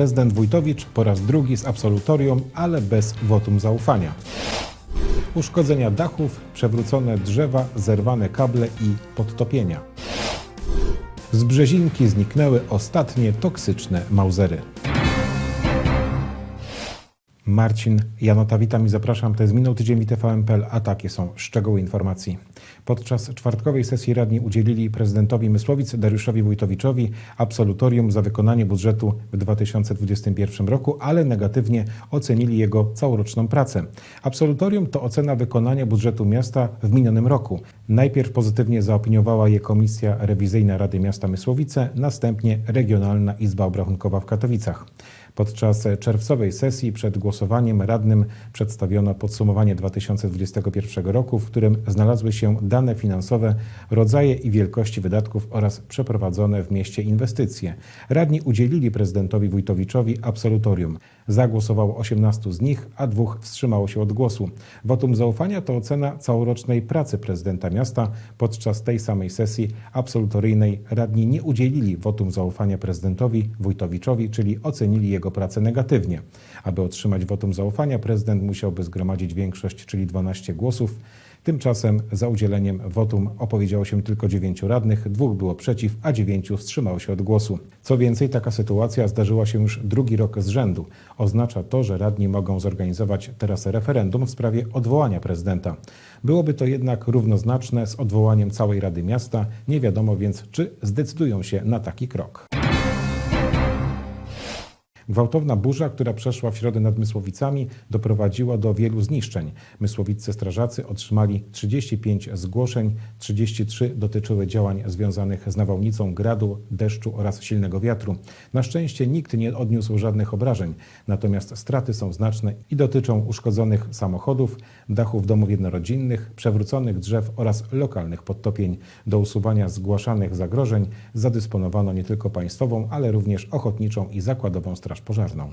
prezydent Wójtowicz po raz drugi z absolutorium, ale bez wotum zaufania. Uszkodzenia dachów, przewrócone drzewa, zerwane kable i podtopienia. Z Brzezinki zniknęły ostatnie toksyczne mauzery. Marcin Janota, witam i zapraszam. To jest minął tydzień w TVN.pl, a takie są szczegóły informacji. Podczas czwartkowej sesji radni udzielili prezydentowi Mysłowic Dariuszowi Wójtowiczowi absolutorium za wykonanie budżetu w 2021 roku, ale negatywnie ocenili jego całoroczną pracę. Absolutorium to ocena wykonania budżetu miasta w minionym roku. Najpierw pozytywnie zaopiniowała je Komisja Rewizyjna Rady Miasta Mysłowice, następnie Regionalna Izba Obrachunkowa w Katowicach. Podczas czerwcowej sesji przed głosowaniem radnym przedstawiono podsumowanie 2021 roku, w którym znalazły się dane finansowe, rodzaje i wielkości wydatków oraz przeprowadzone w mieście inwestycje. Radni udzielili prezydentowi Wójtowiczowi absolutorium. Zagłosowało 18 z nich, a dwóch wstrzymało się od głosu. Wotum zaufania to ocena całorocznej pracy prezydenta miasta. Podczas tej samej sesji absolutoryjnej radni nie udzielili wotum zaufania prezydentowi Wójtowiczowi, czyli ocenili jego pracę negatywnie. Aby otrzymać wotum zaufania, prezydent musiałby zgromadzić większość, czyli 12 głosów. Tymczasem za udzieleniem wotum opowiedziało się tylko dziewięciu radnych, dwóch było przeciw, a dziewięciu wstrzymało się od głosu. Co więcej, taka sytuacja zdarzyła się już drugi rok z rzędu. Oznacza to, że radni mogą zorganizować teraz referendum w sprawie odwołania prezydenta. Byłoby to jednak równoznaczne z odwołaniem całej Rady Miasta. Nie wiadomo więc, czy zdecydują się na taki krok. Gwałtowna burza, która przeszła w środę nad Mysłowicami, doprowadziła do wielu zniszczeń. Mysłowice strażacy otrzymali 35 zgłoszeń, 33 dotyczyły działań związanych z nawałnicą gradu, deszczu oraz silnego wiatru. Na szczęście nikt nie odniósł żadnych obrażeń, natomiast straty są znaczne i dotyczą uszkodzonych samochodów, dachów domów jednorodzinnych, przewróconych drzew oraz lokalnych podtopień. Do usuwania zgłaszanych zagrożeń zadysponowano nie tylko państwową, ale również ochotniczą i zakładową straż pożarną.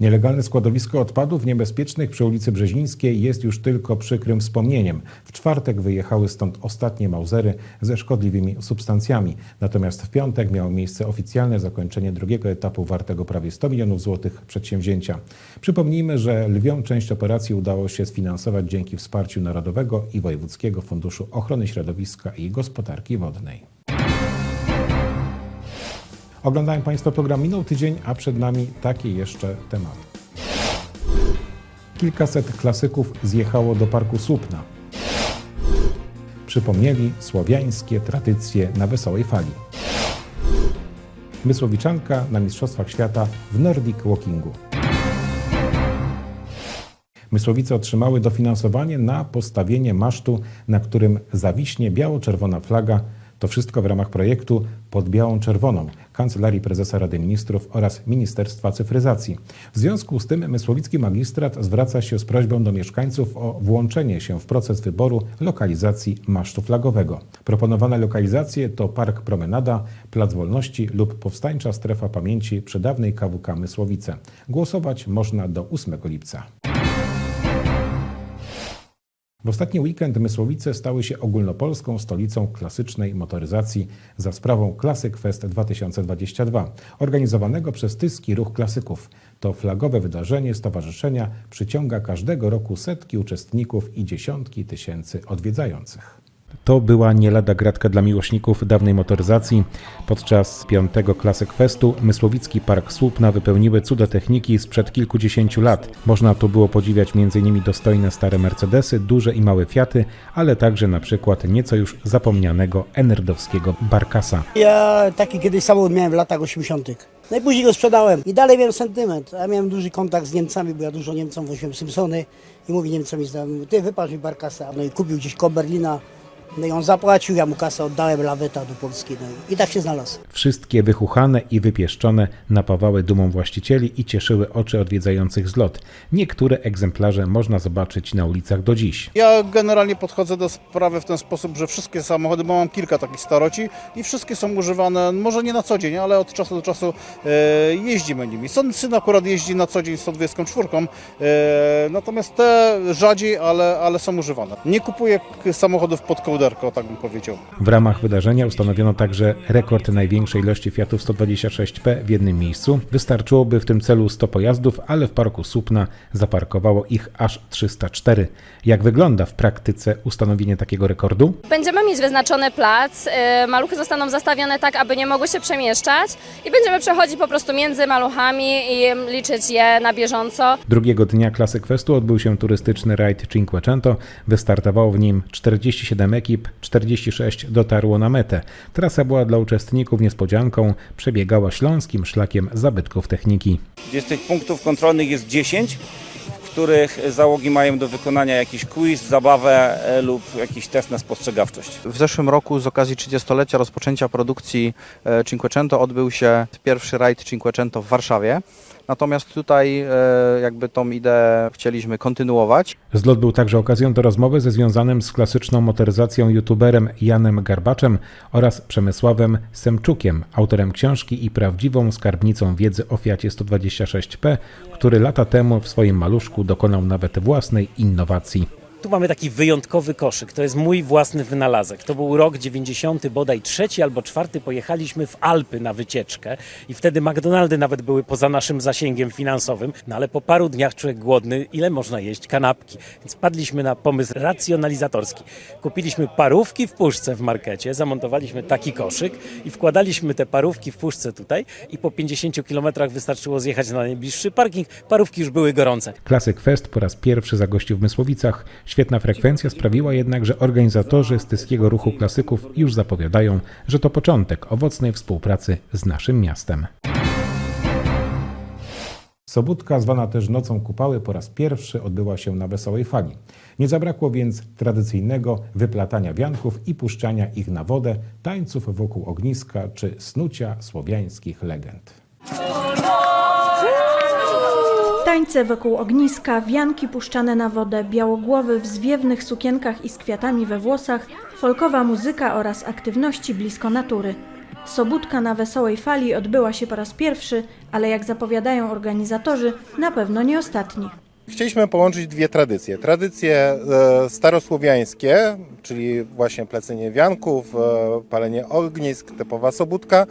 Nielegalne składowisko odpadów niebezpiecznych przy ulicy Brzezińskiej jest już tylko przykrym wspomnieniem. W czwartek wyjechały stąd ostatnie mauzery ze szkodliwymi substancjami. Natomiast w piątek miało miejsce oficjalne zakończenie drugiego etapu wartego prawie 100 milionów złotych przedsięwzięcia. Przypomnijmy, że lwią część operacji udało się sfinansować dzięki wsparciu Narodowego i Wojewódzkiego Funduszu Ochrony Środowiska i Gospodarki Wodnej. Oglądają Państwo program Minął Tydzień, a przed nami takie jeszcze tematy. Kilkaset klasyków zjechało do Parku Słupna. Przypomnieli słowiańskie tradycje na wesołej fali. Mysłowiczanka na Mistrzostwach Świata w Nordic Walkingu. Mysłowice otrzymały dofinansowanie na postawienie masztu, na którym zawiśnie biało-czerwona flaga. To wszystko w ramach projektu pod białą czerwoną Kancelarii Prezesa Rady Ministrów oraz Ministerstwa Cyfryzacji. W związku z tym Mysłowicki Magistrat zwraca się z prośbą do mieszkańców o włączenie się w proces wyboru lokalizacji masztu flagowego. Proponowane lokalizacje to Park Promenada, Plac Wolności lub Powstańcza Strefa Pamięci przy dawnej KWK Mysłowice. Głosować można do 8 lipca. W ostatni weekend Mysłowice stały się ogólnopolską stolicą klasycznej motoryzacji za sprawą Classic Fest 2022, organizowanego przez Tyski Ruch Klasyków. To flagowe wydarzenie stowarzyszenia przyciąga każdego roku setki uczestników i dziesiątki tysięcy odwiedzających. To była nie lada gratka dla miłośników dawnej motoryzacji. Podczas piątego Classic Festu Mysłowicki Park Słupna wypełniły cuda techniki sprzed kilkudziesięciu lat. Można tu było podziwiać m.in. dostojne stare Mercedesy, duże i małe Fiaty, ale także na przykład nieco już zapomnianego enerdowskiego Barkasa. Ja taki kiedyś samochód miałem w latach 80. Najpóźniej go sprzedałem i dalej miałem sentyment. Ja miałem duży kontakt z Niemcami, bo ja dużo Niemcom woziłem Simpsony i mówi Niemcom, ty wypatrz mi Barkasa. No i kupił gdzieś koło Berlina. No i on zapłacił, ja mu kasę oddałem, laweta do Polski. No i, i tak się znalazł. Wszystkie wychuchane i wypieszczone napawały dumą właścicieli i cieszyły oczy odwiedzających zlot. Niektóre egzemplarze można zobaczyć na ulicach do dziś. Ja generalnie podchodzę do sprawy w ten sposób, że wszystkie samochody, bo mam kilka takich staroci i wszystkie są używane, może nie na co dzień, ale od czasu do czasu e, jeździmy nimi. Syn, syn akurat jeździ na co dzień 124, e, natomiast te rzadziej, ale, ale są używane. Nie kupuję samochodów pod kołderę. Tak bym powiedział. W ramach wydarzenia ustanowiono także rekord największej ilości Fiatów 126P w jednym miejscu. Wystarczyłoby w tym celu 100 pojazdów, ale w parku Słupna zaparkowało ich aż 304. Jak wygląda w praktyce ustanowienie takiego rekordu? Będziemy mieć wyznaczony plac, y, maluchy zostaną zastawione tak, aby nie mogły się przemieszczać i będziemy przechodzić po prostu między maluchami i liczyć je na bieżąco. Drugiego dnia Klasyk Festu odbył się turystyczny rajd Cinquecento. Wystartowało w nim 47 ekip, 46 dotarło na metę. Trasa była dla uczestników niespodzianką, przebiegała śląskim szlakiem zabytków techniki. z tych punktów kontrolnych jest 10, w których załogi mają do wykonania jakiś quiz, zabawę e, lub jakiś test na spostrzegawczość. W zeszłym roku z okazji 30-lecia rozpoczęcia produkcji e, Cinquecento odbył się pierwszy rajd Cinquecento w Warszawie. Natomiast tutaj e, jakby tą ideę chcieliśmy kontynuować. Zlot był także okazją do rozmowy ze związanym z klasyczną motoryzacją youtuberem Janem Garbaczem oraz Przemysławem Semczukiem, autorem książki i prawdziwą skarbnicą wiedzy o Fiacie 126P, który lata temu w swoim maluszku dokonał nawet własnej innowacji. Tu mamy taki wyjątkowy koszyk. To jest mój własny wynalazek. To był rok 90, bodaj trzeci albo czwarty. Pojechaliśmy w Alpy na wycieczkę i wtedy McDonaldy nawet były poza naszym zasięgiem finansowym. No ale po paru dniach człowiek głodny, ile można jeść kanapki? Więc padliśmy na pomysł racjonalizatorski. Kupiliśmy parówki w puszce w markecie, zamontowaliśmy taki koszyk i wkładaliśmy te parówki w puszce tutaj i po 50 kilometrach wystarczyło zjechać na najbliższy parking. Parówki już były gorące. Klasyk Fest po raz pierwszy zagościł w Mysłowicach. Świetna frekwencja sprawiła jednak, że organizatorzy styskiego ruchu klasyków już zapowiadają, że to początek owocnej współpracy z naszym miastem. Sobótka, zwana też Nocą Kupały, po raz pierwszy odbyła się na wesołej fali. Nie zabrakło więc tradycyjnego wyplatania wianków i puszczania ich na wodę, tańców wokół ogniska czy snucia słowiańskich legend. Tańce wokół ogniska, wianki puszczane na wodę, białogłowy w zwiewnych sukienkach i z kwiatami we włosach, folkowa muzyka oraz aktywności blisko natury. Sobótka na wesołej fali odbyła się po raz pierwszy, ale jak zapowiadają organizatorzy, na pewno nie ostatni. Chcieliśmy połączyć dwie tradycje. Tradycje e, starosłowiańskie, czyli właśnie plecenie wianków, e, palenie ognisk, typowa sobótka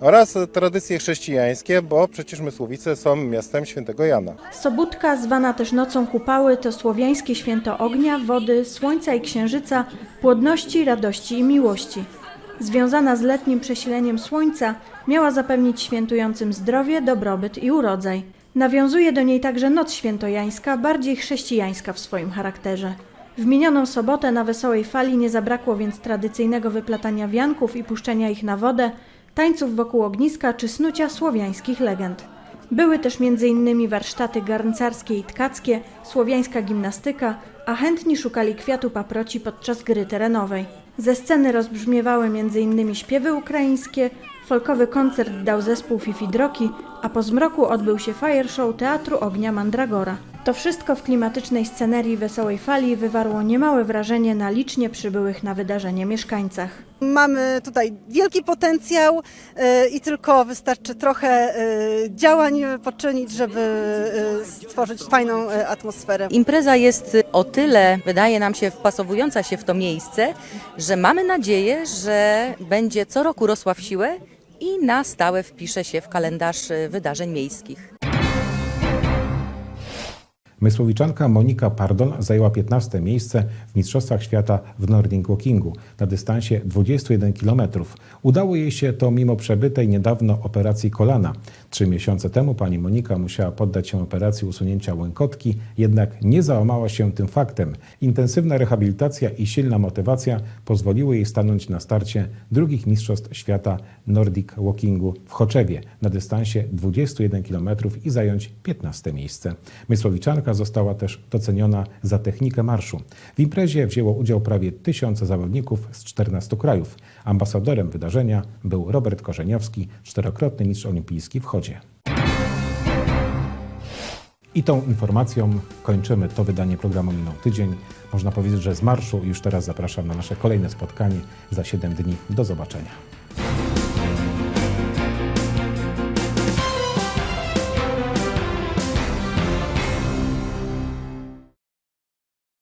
oraz tradycje chrześcijańskie, bo przecież Mysłowice są miastem świętego Jana. Sobótka, zwana też Nocą Kupały, to słowiańskie święto ognia, wody, słońca i księżyca, płodności, radości i miłości. Związana z letnim przesileniem słońca, miała zapewnić świętującym zdrowie, dobrobyt i urodzaj. Nawiązuje do niej także Noc Świętojańska, bardziej chrześcijańska w swoim charakterze. W minioną sobotę na Wesołej Fali nie zabrakło więc tradycyjnego wyplatania wianków i puszczenia ich na wodę, tańców wokół ogniska czy snucia słowiańskich legend. Były też m.in. warsztaty garncarskie i tkackie, słowiańska gimnastyka, a chętni szukali kwiatu paproci podczas gry terenowej. Ze sceny rozbrzmiewały m.in. śpiewy ukraińskie, folkowy koncert dał zespół Fifi Droki, a po zmroku odbył się fire show Teatru Ognia Mandragora. To wszystko w klimatycznej scenerii Wesołej Fali wywarło niemałe wrażenie na licznie przybyłych na wydarzenie mieszkańcach. Mamy tutaj wielki potencjał e, i tylko wystarczy trochę e, działań poczynić, żeby e, stworzyć fajną atmosferę. Impreza jest o tyle, wydaje nam się, wpasowująca się w to miejsce, że mamy nadzieję, że będzie co roku rosła w siłę i na stałe wpisze się w kalendarz wydarzeń miejskich. Mysłowiczanka Monika Pardon zajęła 15 miejsce w Mistrzostwach Świata w Nordic Walkingu na dystansie 21 km. Udało jej się to mimo przebytej niedawno operacji kolana. Trzy miesiące temu pani Monika musiała poddać się operacji usunięcia łękotki, jednak nie załamała się tym faktem. Intensywna rehabilitacja i silna motywacja pozwoliły jej stanąć na starcie drugich Mistrzostw Świata Nordic Walkingu w Choczewie na dystansie 21 km i zająć 15 miejsce. Mysłowiczanka została też doceniona za technikę marszu. W imprezie wzięło udział prawie tysiące zawodników z 14 krajów. Ambasadorem wydarzenia był Robert Korzeniowski, czterokrotny mistrz olimpijski w chodzie. I tą informacją kończymy to wydanie programu Minął Tydzień. Można powiedzieć, że z marszu już teraz zapraszam na nasze kolejne spotkanie za 7 dni. Do zobaczenia.